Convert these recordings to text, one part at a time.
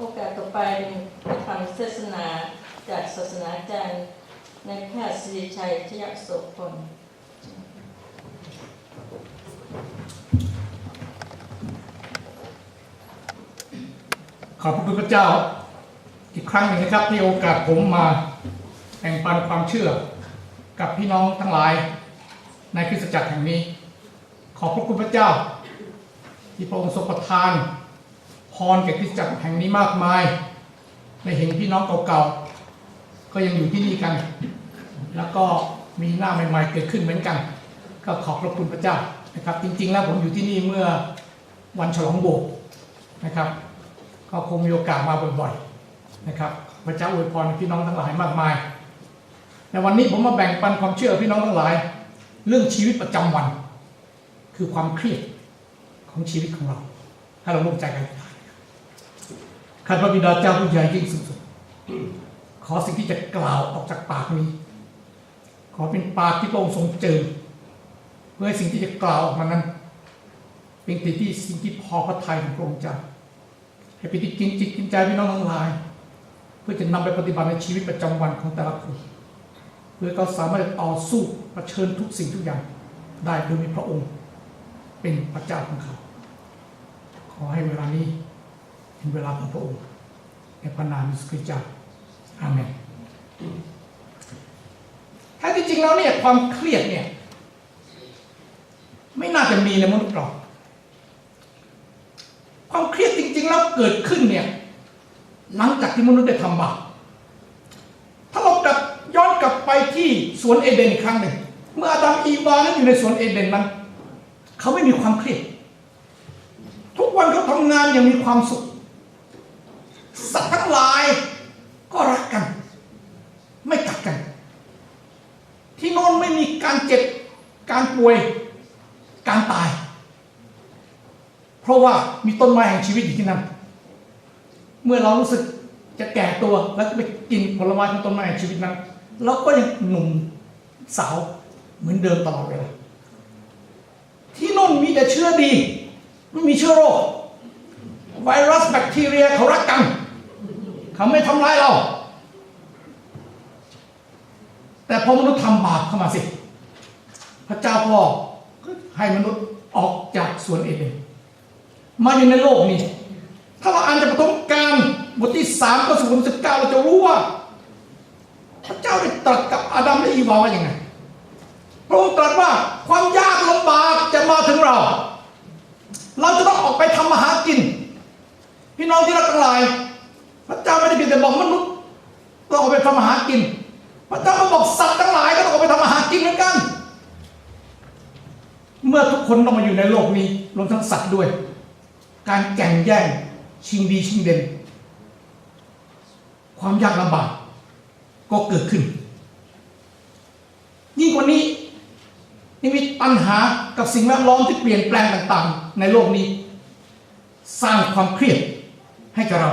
โอกาสต่อไปเป็นคำเทศนาจากศาสนาจารย์ในายแพทย์สิริชัยชยโสพลขอบพระคุณพระเจ้าอีกครั้งหนึ่งนะครับที่โอกาสผมมาแบ่งปันความเชื่อกับพี่น้องทั้งหลายในคริสตจักรแห่งนี้ ขอบพระคุณพระเจ้า ที่พระองค์ทรงประทาน พรแก่คริสตจักรแห่งนี้มากมายได้เห็นพี่น้องเก่าๆ ก็ยังอยู่ที่นี่กัน แล้วก็มีหน้าใหม่ๆเกิดขึ้นเหมือนกัน ก็ขอบพระคุณพระเจ้านะครับ จริงๆ แล้วผมอยู่ที่นี่เมื่อวันฉลองโบสถ์นะครับ ก็คงมีโอกาสมาบ่อยๆนะครับ พระเจ้าอวยพรพี่น้องทั้งหลายมากมายในวันนี้ผมมาแบ่งปันความเชื่อพี่น้องทั้งหลาย เรื่องชีวิตประจำวัน คือความเครียดของชีวิตของเรา ให้เราร่วมใจกัน ข้าพระบิดาเจ้าผู้ใหญ่ยิ่งสุดๆขอสิ่งที่จะกล่าวออกจากปากนี้ ขอเป็นปากที่พระองค์ทรงเจอเพื่อให้สิ่งที่จะกล่าวออกมานั้น เป็นสิ่งที่สิ่งที่พอพระทัยของพระองค์เจ้าให้เป็นที่กินจิตกินใจพี่น้องทั้งหลาย เพื่อจะนำไปปฏิบัติในชีวิตประจำวันของแต่ละคนเพื่อเขาสามารถต่อสู้เผชิญทุกสิ่งทุกอย่างได้โดยมีพระองค์ เป็นพระเจ้าของเขา ขอให้เวลานี้ เป็นเวลาของพระองค์ในพระนามพระคริสต์เจ้าอาเมนถ้าที่จริงแล้วเนี่ยความเครียดเนี่ย ไม่น่าจะมีในมนุษย์เราความเครียดจริง ๆ แล้วเกิดขึ้นเนี่ย หลังจากที่มนุษย์ได้ทำบาปถ้าเรากลับย้อนกลับไปที่สวนเอเดนอีกครั้งหนึ่งเมื่ออาดัมอีวานั้นอยู่ในสวนเอเดนนั้นเขาไม่มีความเครียด ทุกวันเขาทำงานอย่างมีความสุข สัตว์ทั้งหลาย ก็รักกัน ไม่กัดกัน ที่โนอนไม่มีการเจ็บ การป่วย การตาย เพราะว่ามีต้นไม้แห่งชีวิตอยู่ที่นั่น เมื่อเรารู้สึกจะแก่ตัวแล้วไปกินผลไม้ของต้นไม้แห่งชีวิตนั้นเราก็ยังหนุ่มสาวเหมือนเดิมตลอดเวลาที่นู่นมีแต่เชื้อดี ไม่มีเชื้อโรคไวรัสแบคทีเรียเขารักกัน เขาไม่ทำร้ายเรา แต่พอมนุษย์ทำบาปเข้ามาสิ พระเจ้าก็ให้มนุษย์ออกจากสวนเอเดนมาอยู่ในโลกนี้ ถ้าเราอ่านจากปฐมกาลบทที่สามข้อสิบสิบเก้าเราจะรู้ว่า พระเจ้าได้ตรัสกับอาดัมและอีวาว่าอย่างไงพระองค์ตรัสว่าความยากลำบากจะมาถึงเรา เราจะต้องออกไปทำมาหากิน พี่น้องที่รักทั้งหลาย พระเจ้าไม่ได้เพียงแต่บอกมนุษย์ต้องออกไปทำมาหากิน พระเจ้าก็บอกสัตว์ทั้งหลายก็ต้องออกไปทำมาหากินเหมือนกัน เมื่อทุกคนต้องมาอยู่ในโลกนี้รวมทั้งสัตว์ด้วย การแข่งแย่งชิงดีชิงเด่น ความยากลำบากก็เกิดขึ้น ยิ่งกว่านี้ยังมีปัญหากับสิ่งแวดล้อมที่เปลี่ยนแปลงต่าง ๆ ในโลกนี้ สร้างความเครียดให้กับเรา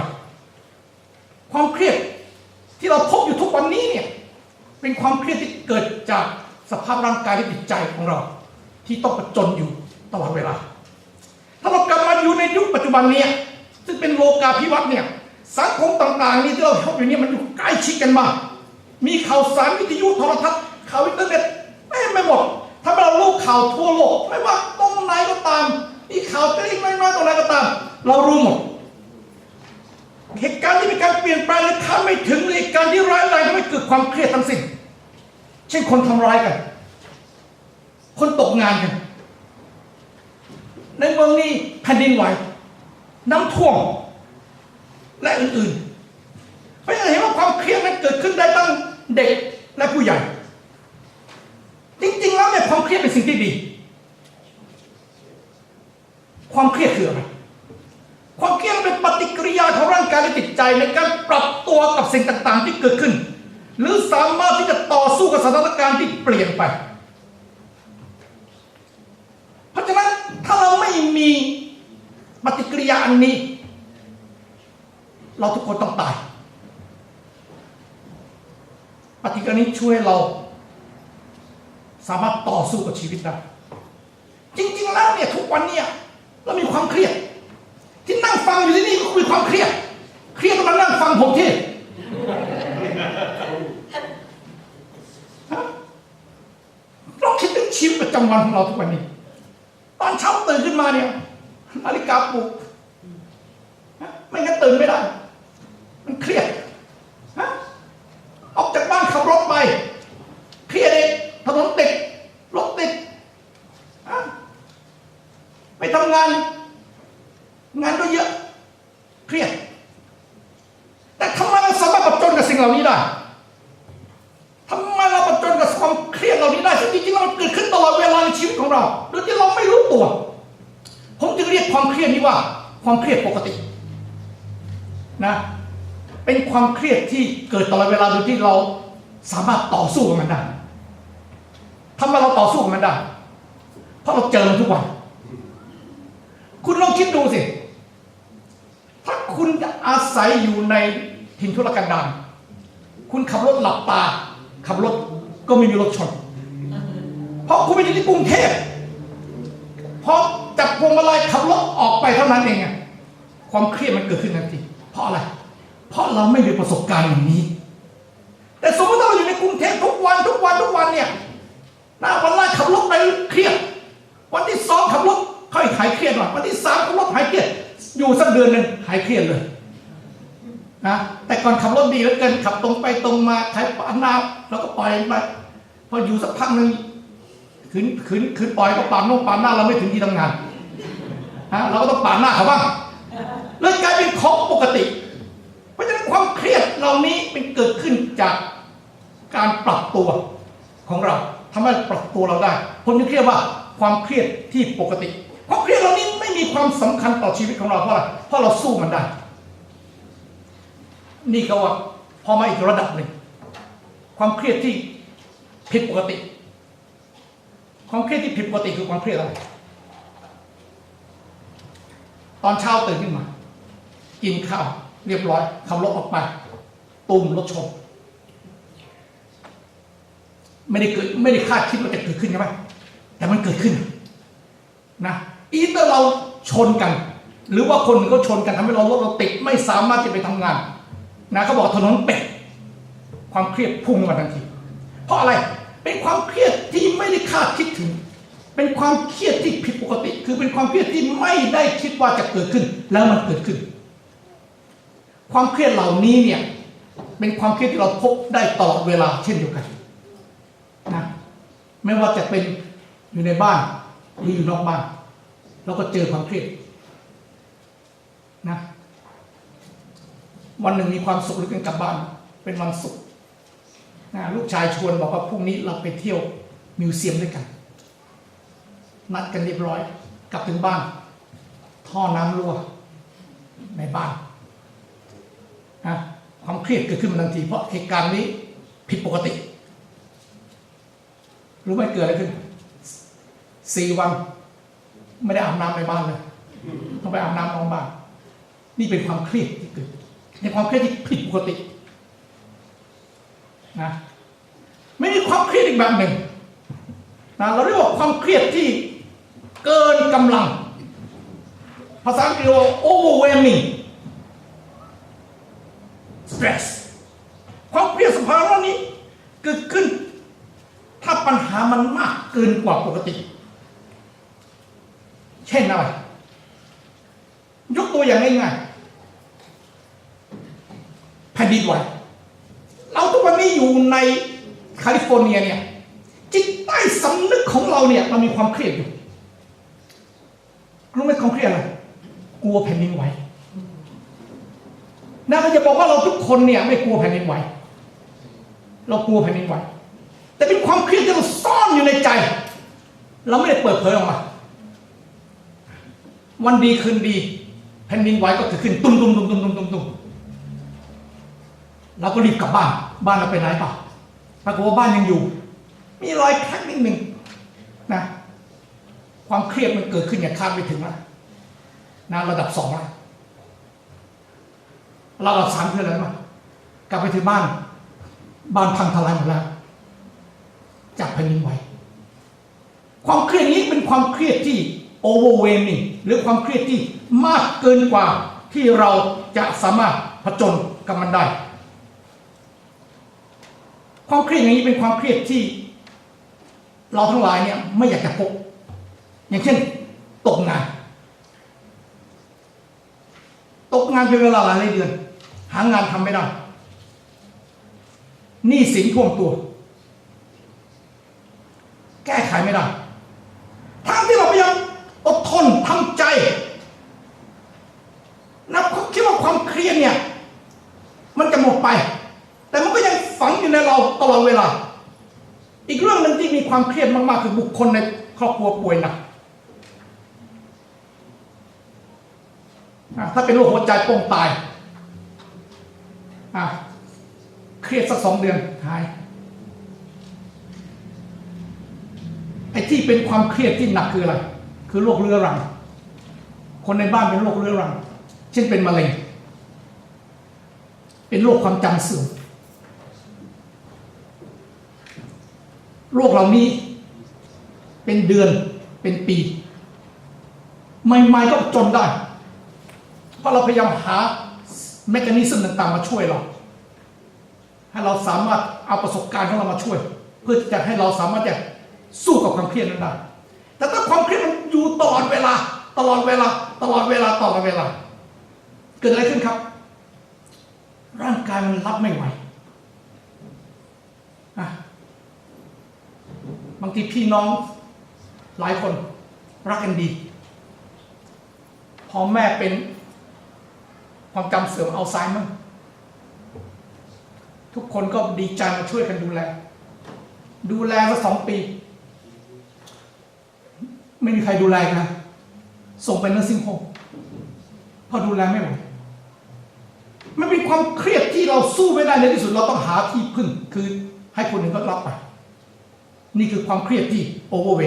ความเครียดที่เราพบอยู่ทุกวันนี้เนี่ยเป็นความเครียดที่เกิดจากสภาพร่างกายและจิตใจของเรา ที่ต้องประจนอยู่ตลอดเวลา ถ้าเรากลับมาอยู่ในยุคปัจจุบันเนี้ซึ่งเป็นโลกาภิวัตน์เนี่ยสังคมต่างๆนี่ที่เราพบอยู่เนี่ยมันอยู่ใกล้ชิดกันมาก มีข่าวสารวิทยุโทรทัศน์ข่าวอินเทอร์เน็ตเต็มไปหมดถ้าเรารู้ข่าวทั่วโลกไม่ว่าตรงไหนก็ตามมีข่าวเล็กๆน้อยๆตรงไหนก็ตาม เรารู้หมด เหตุการณ์ที่มีการเปลี่ยนแปลงหรือคาไม่ถึงหรือเหตุการณ์ที่ร้ายแรงทำให้เกิดความเครียดทั้งสิ้นเช่นคนทำร้ายกัน คนตกงานกัน ในเมืองนี้แผ่นดินไหว น้ำท่วม และอื่นๆเพราะฉะนั้นเห็นว่าความเครียดนั้นเกิดขึ้นได้ตั้งเด็กและผู้ใหญ่ จริงๆ แล้วเนี่ยความเครียดเป็นสิ่งที่ดี ความเครียดคืออะไร จิตใจในการปรับตัวกับสิ่งต่างๆ ที่เกิดขึ้น หรือสามารถที่จะต่อสู้กับสถานการณ์ที่เปลี่ยนไป เพราะฉะนั้นถ้าเราไม่มีปฏิกิริยาอันนี้ เราทุกคนต้องตาย ปฏิกิริยานี้ช่วยเรา สามารถต่อสู้กับชีวิตได้จริงๆแล้วเนี่ยทุกวันเนี่ยเรามีความเครียดที่นั่งฟังอยู่ที่นี่ก็มีความเครียด พี่องมานั่งฟังผมที่เราคิดถึงชีวิตประจำวันของเราทุกวันนี้ ตอนเช้าตื่นขึ้นมาเนี่ยนาฬิกาปลุกไม่งั้นตื่นไม่ได้ มันเครียดออกจากบ้านขับรถไป เครียดเองถนนติดรถติดไปทำงาน งานก็เยอะ เครียด สิ่งเหล่านี้ได้ทำไมเราประจนกับความเครียดเหล่านี้ได้ซึ่งจริงๆแล้วมันเกิดขึ้นตลอดเวลาในชีวิตของเราโดยที่เราไม่รู้ตัว ผมจึงเรียกความเครียดนี้ว่า ความเครียดปกติ นะ เป็นความเครียดที่เกิดตลอดเวลาโดยที่เราสามารถต่อสู้กับมันได้ทำไมเราต่อสู้กับมันได้ เพราะเราเจอมันทุกวัน คุณลองคิดดูสิ ถ้าคุณอาศัยอยู่ในถิ่นทุรกันดาร คุณขับรถหลับตา ขับรถก็ไม่มีรถชน เพราะคุณไปอยู่ที่กรุงเทพเพอจับพวงมาลัยขับรถออกไปเท่านั้นเองอะความเครียดมันเกิดขึ้นทันทีเพราะอะไร เพราะเราไม่มีประสบการณ์อย่างนี้ แต่สมมติเราอยู่ในกรุงเทพทุกวันทุกวันทุกวันเนี่ยหนะวันแรกขับรถไปเครียด วันที่สองขับรถค่อยหายเครียดหน่อยวันที่สามขับรถหายเครียด อยู่สักเดือนหนึ่งหายเครียดเลย นะแต่ก่อนขับรถดีเหลือเกินขับตรงไปตรงมาใช้ปานน้าแล้วก็ปล่อยไปพออยู่สักพักหนึ่งขืนขืนขืนปล่อยก็ปาดโน้งปาดหน้าเราไม่ถึงที่ทำงานนะเราก็ต้องปาดหน้าเขาบ้างเลยกลายเป็นของปกติ เพราะฉะนั้นความเครียดเหล่านี้เป็นเกิดขึ้นจากการปรับตัวของเราทำให้ปรับตัวเราได้ผมจึงเรียกว่าความเครียดที่ปกติความเครียดเหล่านี้ไม่มีความสำคัญต่อชีวิตของเราเพราะอะไรเพราะเราสู้มันได้ นี่ก็ว่าพอมาอีกระดับหนึ่ง ความเครียดที่ผิดปกติ ความเครียดที่ผิดปกติคือความเครียดอะไร ตอนเช้าตื่นขึ้นมา กินข้าวเรียบร้อยขับรถออกไปตุ่มรถชนไม่ได้เกิดไม่ได้คาดคิดว่าจะเกิดขึ้นใช่ไหมแต่มันเกิดขึ้นนะอีเตอร์เราชนกัน หรือว่าคนอื่นเขาชนกันทำให้เรารถเราติดไม่สามารถจะไปทำงาน นะเขาบอกถนนเป็ดความเครียดพุ่งขึ้นมาทันที เพราะอะไรเป็นความเครียดที่ไม่ได้คาดคิดถึง เป็นความเครียดที่ผิดปกติ คือเป็นความเครียดที่ไม่ได้คิดว่าจะเกิดขึ้น แล้วมันเกิดขึ้น ความเครียดเหล่านี้เนี่ยเป็นความเครียดที่เราพบได้ตลอดเวลาเช่นเดียวกันนะไม่ว่าจะเป็นอยู่ในบ้านหรืออยู่นอกบ้านเราก็เจอความเครียดนะ วันหนึ่งมีความสุขหรือกันกลับบ้าน เป็นวันศุกร์นะลูกชายชวนบอกว่าพรุ่งนี้เราไปเที่ยวมิวเซียมด้วยกัน นัดกันเรียบร้อย กลับถึงบ้าน ท่อน้ำรั่วในบ้านนะความเครียดเกิดขึ้นมาทันที เพราะเหตุการณ์นี้ผิดปกติ รู้ไหมเกิดอะไรขึ้นสี่วัน ไม่ได้อาบน้ำในบ้านเลย ต้องไปอาบน้ำนอกบ้าน นี่เป็นความเครียดที่เกิด ในความเครียดที่ผิดปกตินะไม่มีความเครียดอีกแบบหนึ่งนะเราเรียกว่าความเครียดที่เกินกำลัง ภาษาอังกฤษว่า overwhelming stress ความเครียดสภาวะนี้เกิดขึ้น ถ้าปัญหามันมากเกินกว่าปกติ เช่นอะไรยกตัวอย่างง่ายๆ แผ่นดินไหวเราทุกวันนี้อยู่ในแคลิฟอร์เนียเนี่ยจิตใต้สำนึกของเราเนี่ยเรามีความเครียดอยู่รู้ไหมความเครียดอะไรกลัวแผ่นดินไหวน่าจะบอกว่าเราทุกคนเนี่ยไม่กลัวแผ่นดินไหวเรากลัวแผ่นดินไหวแต่เป็นความเครียดที่เราซ่อนอยู่ในใจ เราไม่ได้เปิดเผยออกมา วันดีคืนดี แผ่นดินไหวก็เกิดขึ้นตุ้มตุ้มตุ้มตุ้มตุ้มตุ้มตุ้ม เราก็รีบกลับบ้าน บ้านเราไปไหนเปล่าปรากฏว่าบ้านยังอยู่ มีรอยแคร็กนิดหนึ่งนะ ความเครียดมันเกิดขึ้นอย่างคาดไม่ถึงนะนะระดับสองนะระดับสามคืออะไรมั้ยกลับไปถึงบ้าน บ้านพังทลายหมดแล้วจากแผ่นดินไหวความเครียดนี้เป็นความเครียดที่ overwhelming หรือความเครียดที่มากเกินกว่าที่เราจะสามารถผจญกับมันได้ ความเครียดอย่างนี้เป็นความเครียดที่ เราทั้งหลายเนี่ยไม่อยากจะพบอย่างเช่น ตกงาน ตกงานเป็นเวลาหลายเดือน หางานทำไม่ได้หนี้สินท่วมตัว แก้ไขไม่ได้ทั้งที่เราพยายามอดทนทำใจนะคิดว่าความเครียดเนี่ย มันจะหมดไป แต่มันก็ยังฝังอยู่ใน เวลา อีกเรื่องหนึ่งที่มีความเครียดมากๆคือบุคคลในครอบครัวป่วยหนักอะถ้าเป็นโรคหัวใจโป่งตายเครียดสักสองเดือนหายไอ้ที่เป็นความเครียดที่หนักคืออะไร คือโรคเรื้อรัง คนในบ้านเป็นโรคเรื้อรัง เช่นเป็นมะเร็ง เป็นโรคความจำเสื่อม โรคเหล่านี้เป็นเดือนเป็นปีใหม่ๆก็จนได้ เพราะเราพยายามหาเมคานิซึมต่างๆ มาช่วยเรา ให้เราสามารถเอาประสบการณ์ของเรามาช่วย เพื่อจะให้เราสามารถจะสู้กับความเครียดนั้นได้ แต่ถ้าความเครียดมันอยู่ตลอดเวลา ตลอดเวลา ตลอดเวลาตลอดเวลา เกิดอะไรขึ้นครับ ร่างกายมันรับไม่ไหวอะ บางทีพี่น้องหลายคนรักกันดีพอแม่เป็นความจำเสื่อมอัลไซเมอร์ทุกคนก็ดีใจมาช่วยกันดูแล ดูแลสักสองปี ไม่มีใครดูแลนะส่งไปนอร์ซิ่งโฮมพอดูแลไม่ไหวมันเป็นความเครียดที่เราสู้ไม่ได้ในที่สุดเราต้องหาที่พึ่ง คือให้คนอื่นก็รับไป นี่คือความเครียดที่โอเวอร์เว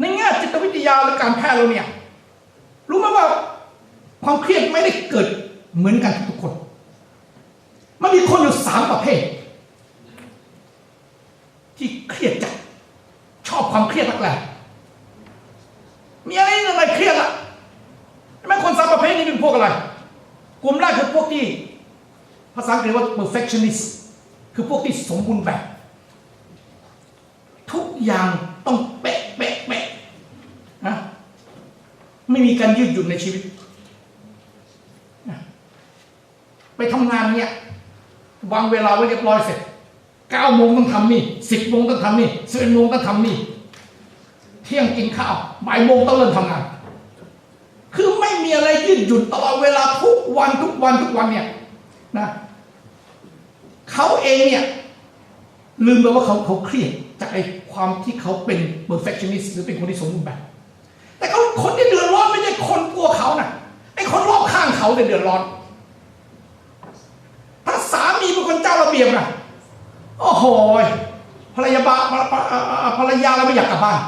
ในแง่จิตวิทยาและการแพทย์เราเนี่ยรู้ไหมว่าความเครียดไม่ได้เกิดเหมือนกันทุกคน มันมีคนอยู่สามประเภท ที่เครียดจัดชอบความเครียดนักแหละมีอะไรอะไรเครียดละแม่คนสามประเภทนี้เป็นพวกอะไร กลุ่มแรกคือพวกที่ ภาษาอังกฤษว่า perfectionist คือพวกที่สมบูรณ์แบบ อย่างต้องเป๊ะเป๊ะเป๊ะนะไม่มีการยืดหยุ่นในชีวิตนะไปทำงานเนี่ยวางเวลาไว้เรียบร้อยเสร็จเก้าโมงต้องทำนี่สิบโมงต้องทำนี่สิบเอ็ดโมงต้องทำนี่เที่ยงกินข้าวบ่ายโมงต้องเริ่มทำงาน คือไม่มีอะไรยืดหยุ่นตลอดเวลาทุกวันทุกวันทุกวันเนี่ยนะเขาเองเนี่ยลืมไปว่าเขาเขาเครียด จากไอ้ความที่เขาเป็น perfectionist หรือเป็นคนที่สมบูรณ์แบบ แต่เขาคนที่เดือดร้อนไม่ใช่คนตัวเขานะไอ้คนรอบข้างเขาเนี่ยเดือดร้อน ถ้าสามีเป็นคนเจ้าระเบียบนะโอ้โหภรรยาบาภรรยาเราไม่อยากกลับบ้าน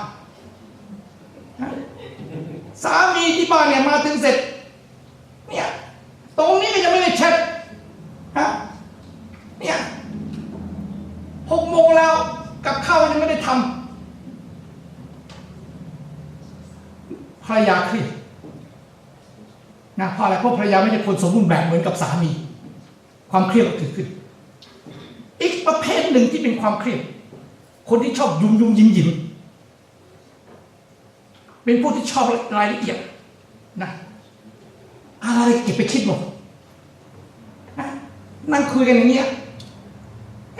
สามีที่บ้านเนี่ยมาถึงเสร็จเนี่ยตรงนี้ก็ยังไม่ได้เช็ดฮะเนี่ยหกโมงแล้ว กับข้าวยังไม่ได้ทำภรรยาเครียดนะเพราะอะไรเพราะภรรยาไม่ใช่คนสมบูรณ์แบบเหมือนกับสามี ความเครียดก็เกิดขึ้น อีกประเภทหนึ่งที่เป็นความเครียดคนที่ชอบยุ่มยุ่มยิ้มยิ้มเป็นผู้ที่ชอบรายละเอียดนะอะไรเก็บไปคิดหมดนะนั่งคุยกันอย่างเงี้ย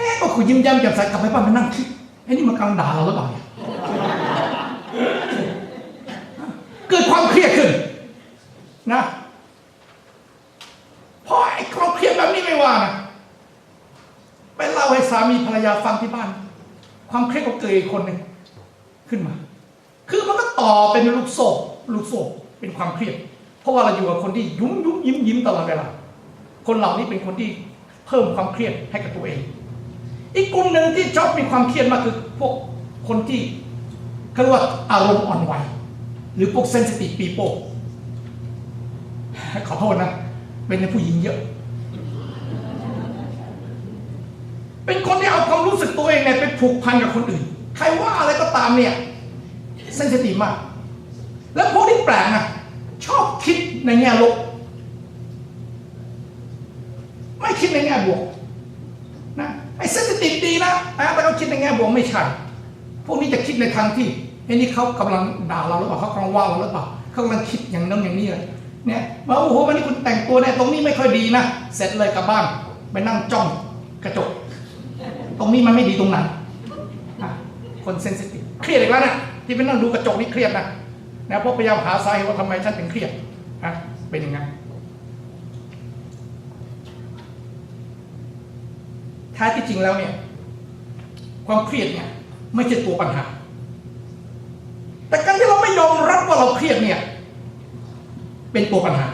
เอ๊ะก็คุยยิ้มแย้มแจ่มใสกลับไปบ้านมานั่งคิดไอ้นี่มันกำลังด่าเราหรือเปล่าเนี่ยเกิดความเครียดขึ้นนะเพราะไอ้ความเครียดแบบนี้ไม่ว่านะไปเล่าให้สามีภรรยาฟังที่บ้าน ความเครียดก็เกิดอีกคนหนึ่งขึ้นมา คือมันก็ต่อเป็นลูกโซ่ลูกโซ่เป็นความเครียด เพราะว่าเราอยู่กับคนที่ยุ่มยุ่มยิ้มยิ้มตลอดเวลาคนเหล่านี้เป็นคนที่เพิ่มความเครียดให้กับตัวเอง อีกกลุ่มหนึ่งที่ชอบมีความเครียดมากคือพวกคนที่เขาเรียกว่าอารมณ์อ่อนไหวหรือพวกเซนซิทีฟปีโป้ขอโทษนะ เป็นในผู้หญิงเยอะ เป็นคนที่เอาความรู้สึกตัวเองเนี่ยไปผูกพันกับคนอื่น ใครว่าอะไรก็ตามเนี่ยเซนซิทีฟมาก แล้วพวกที่แปลกนะชอบคิดในแง่ลบ ไม่คิดในแง่บวก นะไอ้เซนะแต่เขาคิดในแง่บวกไม่ใช่ พวกนี้จะคิดในทางที่ไอ้นี่เขากำลังด่าเราหรือเปล่าเขากำลังว่าเราหรือเปล่าเขากำลังคิดอย่างนั้นอย่างนี้เลยเนี่ยว่าโอ้โหวันนี้คุณแต่งตัวเนี่ยตรงนี้ไม่ค่อยดีนะเสร็จเลยกลับบ้านไปนั่งจ้องกระจก ตรงนี้มันไม่ดีตรงไหนคนเซนซิทีฟเครียดอีกแล้วนะที่ไปนั่งดูกระจกนี่เครียดนะนะเพราะพยายามหาสาเหตุว่าทำไมฉันถึงเครียดอะเป็นยังไงแท้ที่จริงแล้วเนี่ย ความเครียดเนี่ยไม่ใช่ตัวปัญหา แต่การที่เราไม่ยอมรับว่าเราเครียดเนี่ย เป็นตัวปัญหา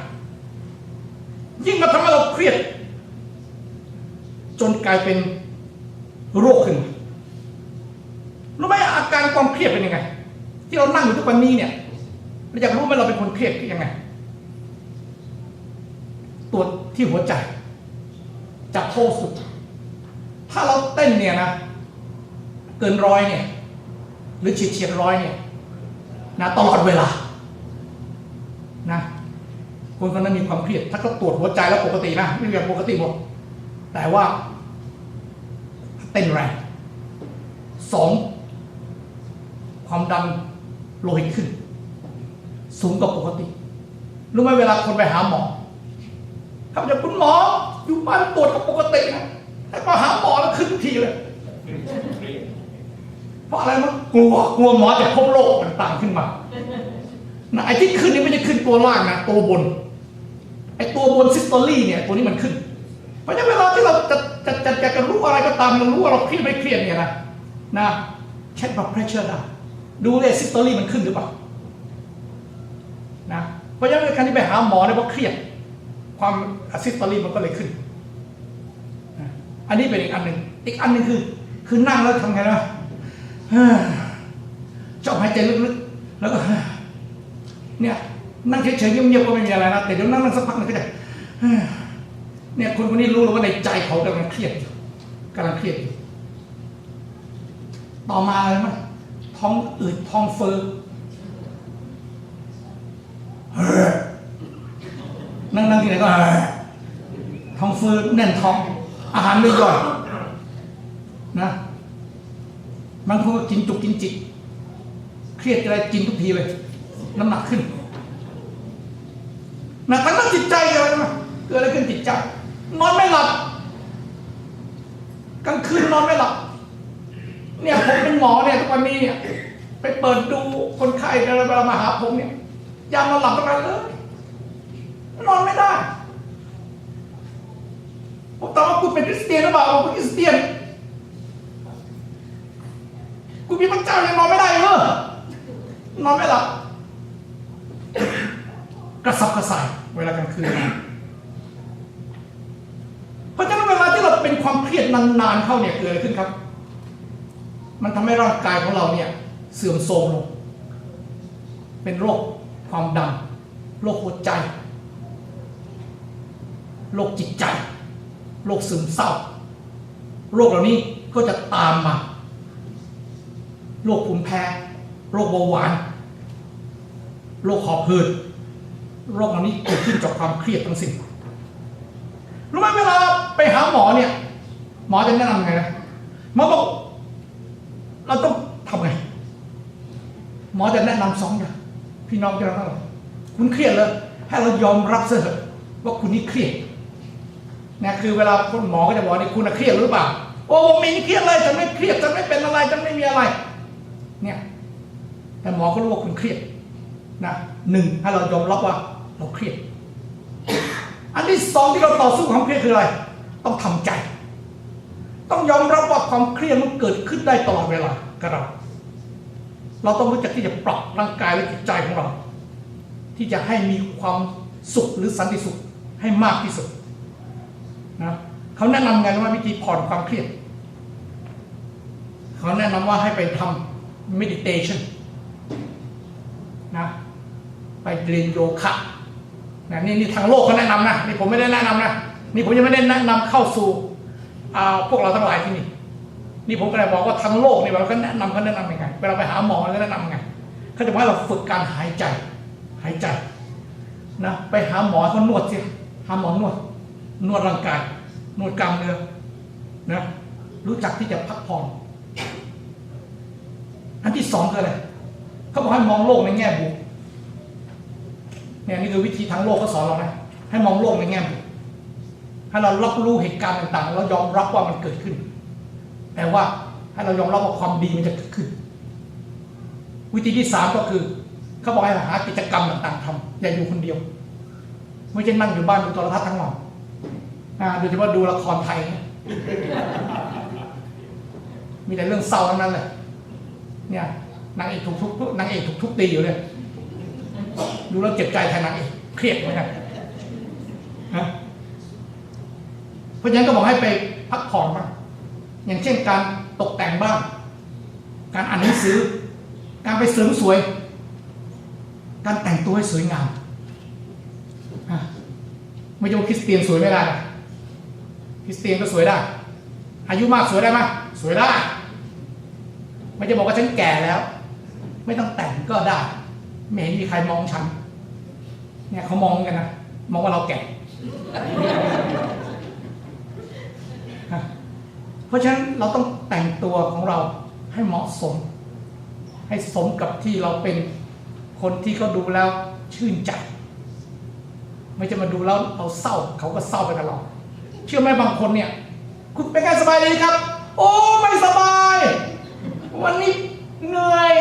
ยิ่งมาทำให้เราเครียด จนกลายเป็นโรคขึ้นมารู้ไหมอาการความเครียดเป็นยังไง ที่เรานั่งอยู่ทุกวันนี้เนี่ยเราอยากรู้ไหมเราเป็นคนเครียดยังไงตรวจที่หัวใจจากโทสุด ถ้าเราเต้นเนี่ยนะ เกินร้อยเนี่ย หรือเฉียดเฉียดร้อยเนี่ยนะตลอดเวลานะคนคนนั้นมีความเครียด ถ้าเขาตรวจหัวใจแล้วปกตินะไม่มีแบบปกติหมดแต่ว่า เต้นแรงสองความดันโลหิตขึ้น สูงกว่าปกติรู้ไหมเวลาคนไปหาหมอเขาจะคุณหมออยู่บ้านตรวจกับปกตินะแต่พอหาหมอแล้วขึ้นทีเลย เพราะอะไรมันกลัวกลัวหมอจะพบโรคต่างๆขึ้นมานะไอ้ที่ขึ้นนี่ไม่ได้ขึ้นตัวล่างนะตัวบนไอ้ตัวบนซิสโตลีเนี่ยตัวนี้มันขึ้น เพราะฉะนั้นเวลาที่เราจะจะจะจะจะรู้อะไรก็ตามเรารู้ว่าเราเครียดไม่เครียดเนี่ยนะนะเช็คแบบเพรสเชอร์ได้ดูเลยซิสโตลีมันขึ้นหรือเปล่านะเพราะฉะนั้นการที่ไปหาหมอเนี่ยเพราะเครียด ความซิสโตลีมันก็เลยขึ้น อันนี้เป็นอีกอันหนึ่งอีกอันหนึ่งคือ คือนั่งแล้วทำไงนะ ชอบหายใจลึกๆ แล้วก็เนี่ยนั่งเฉยๆเงียบๆก็ไม่มีอะไรนะแต่เดี๋ยวนั่งนั่งสักพักหนึงก็จะเนี่ยคนคนนี้รู้แล้วว่าในใจเขากำลังเครียดอยู่กำลังเครียดอยู่ต่อมาอะไรมั้ยท้องอืดท้องเฟ้อนั่งนั่งที่ไหนก็ท้องเฟ้อแน่นท้อง อาหารไม่ย่อยนะ บางคนก็กินจุกกินจิก เครียดอะไรกินทุกทีเลยน้ำหนักขึ้นนะทั้งนั้นจิตใจเกิดอะไรมาเกิดอะไรขึ้นจิตใจนอนไม่หลับกลางคืนนอนไม่หลับเนี่ยผมเป็นหมอเนี่ยทุกวันนี้เนี่ยไปเปิดดูคนไข้เวลามาหาผมเนี่ยยามนอนหลับทั้งนั้นเลยนอนไม่ได้ผมถามว่าคุณเป็นคริสเตียนหรือเปล่าผมเป็นคริสเตียน กูมีพระเจ้ายังนอนไม่ได้เหรอนอนไม่หลับกระสับกระส่ายเวลากลางคืนเพราะฉะนั้นเวลาที่เราเป็นความเครียดนานๆเข้าเนี่ยเกิดอะไรขึ้นครับ มันทำให้ร่างกายของเราเนี่ย เสื่อมโทรมลง เป็นโรคความดันโรคหัวใจโรคจิตใจโรคซึมเศร้าโรคเหล่านี้ก็จะตามมา โรคภูมิแพ้ โรคเบาหวาน โรคหอบหืด โรคเหล่านี้เกิดขึ้นจากความเครียดทั้งสิ้นรู้ไหมเวลาไปหาหมอเนี่ย หมอจะแนะนำไงนะหมอบอกเราต้องทำไง หมอจะแนะนำสองอย่างพี่น้องจะรับอะไรคุณเครียดเลยให้เรายอมรับเสียเถอะว่าคุณนี่เครียดนะคือเวลาคุณหมอก็จะบอกนี่คุณเครียดหรือเปล่าโอ้ผมไมีเครียดเลยฉันไม่เครียดฉันไม่เป็นอะไรฉันไม่มีอะไร เนี่ยแต่หมอก็รู้ว่าคุณเครียดนะหนึ่งให้เรายอมรับว่าเราเครียด อันที่สองที่เราต่อสู้ความเครียดคืออะไร ต้องทำใจ ต้องยอมรับว่าความเครียดมันเกิดขึ้นได้ตลอดเวลากับเรา เราต้องรู้จักที่จะปรับร่างกายและจิตใจของเรา ที่จะให้มีความสุขหรือสันติสุขให้มากที่สุดนะเขาแนะนำไงว่าวิธีผ่อนความเครียด เขาแนะนำว่าให้ไปทำ meditation นะไปเรียนโยคะนะนี่นี่ทางโลกเขาแนะนำนะนี่ผมไม่ได้แนะนำนะนี่ผมยังไม่ได้แนะนำเข้าสู่พวกเราทั้งหลายที่นี่นี่ผมก็เลยบอกว่าทางโลกนี่เราก็แนะนำเขาแนะนำยังไงเวลาไปหาหมอเขาแนะนำไงเขาจะบอกให้เราฝึกการหายใจ หายใจนะไปหาหมอเขานวดสิหาหมอนวด นวดร่างกาย นวดกล้ามเนื้อนะรู้จักที่จะพักผ่อน อันที่สองคืออะไรเขาบอกให้มองโลกในแง่บวกเนี่ยนี่คือวิธีทางโลกเขาสอนเรานะให้มองโลกในแง่บวกให้เรารับรู้เหตุการณ์ต่างๆ แล้วยอมรับว่ามันเกิดขึ้น แต่ว่าให้เรายอมรับว่าความดีมันจะเกิดขึ้น วิธีที่สามก็คือเขาบอกให้หากิจกรรมต่างๆทำอย่าอยู่คนเดียว ไม่ใช่นั่งอยู่บ้านดูโทรทัศน์ทั้งวันอ่าโดยเฉพาะดูละครไทยเนี่ยมีแต่เรื่องเศร้าทั้งนั้นเลย เนี่ยนางเอกถูกทุบนางเอกถูกทุบตีอยู่เลยดูแล้วเจ็บใจแทนนางเอกเครียดเหมือนกันะเพราะฉะนั้นก็บอกให้ไปพักผ่อนบ้างอย่างเช่นการตกแต่งบ้านการอ่านหนังสือ การไปเสริมสวย การแต่งตัวให้สวยงามไม่ใช่ว่าคริสเตียนสวยไม่ได้คริสเตียนก็สวยได้ อายุมากสวยได้ไหมสวยได้ ไม่จะบอกว่าฉันแก่แล้ว ไม่ต้องแต่งก็ได้ ไม่เห็นมีใครมองฉัน เนี่ยเขามองกันนะมองว่าเราแก่ เพราะฉะนั้นเราต้องแต่งตัวของเราให้เหมาะสม ให้สมกับที่เราเป็นคนที่เขาดูแล้วชื่นใจ ไม่จะมาดูแล้วเราเศร้าเขาก็เศร้าไปกับเรา เชื่อไหมบางคนเนี่ย คุณเป็นไงสบายดีครับ โอ้ไม่สบาย วันนี้เหนื่อย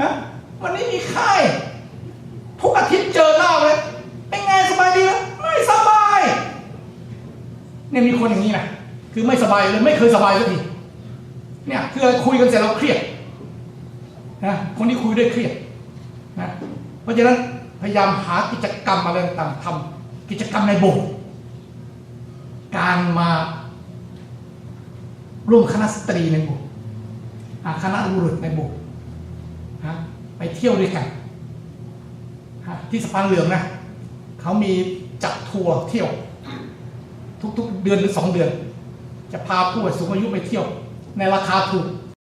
นะวันนี้มีไข้ทุกอาทิตย์เจอหน้าเลยเป็นไงสบายดีไหมไม่สบายเนี่ยมีคนอย่างนี้นะคือไม่สบายเลยไม่เคยสบายสักทีเนี่ยคือคุยกันเสร็จแล้วเครียดนะคนที่คุยด้วยเครียดนะเพราะฉะนั้นพยายามหากิจกรรมอะไรต่างๆทำกิจกรรมในโบสถ์การมาร่วมคณะสตรีในโบสถ์ คณะบุรุษในโบสถ์นะไปเที่ยวด้วยกันฮะที่สะพานเหลืองนะเขามีจัดทัวร์เที่ยว ทุกๆเดือนหรือสองเดือน จะพาผู้สูงอายุไปเที่ยว ในราคาถูก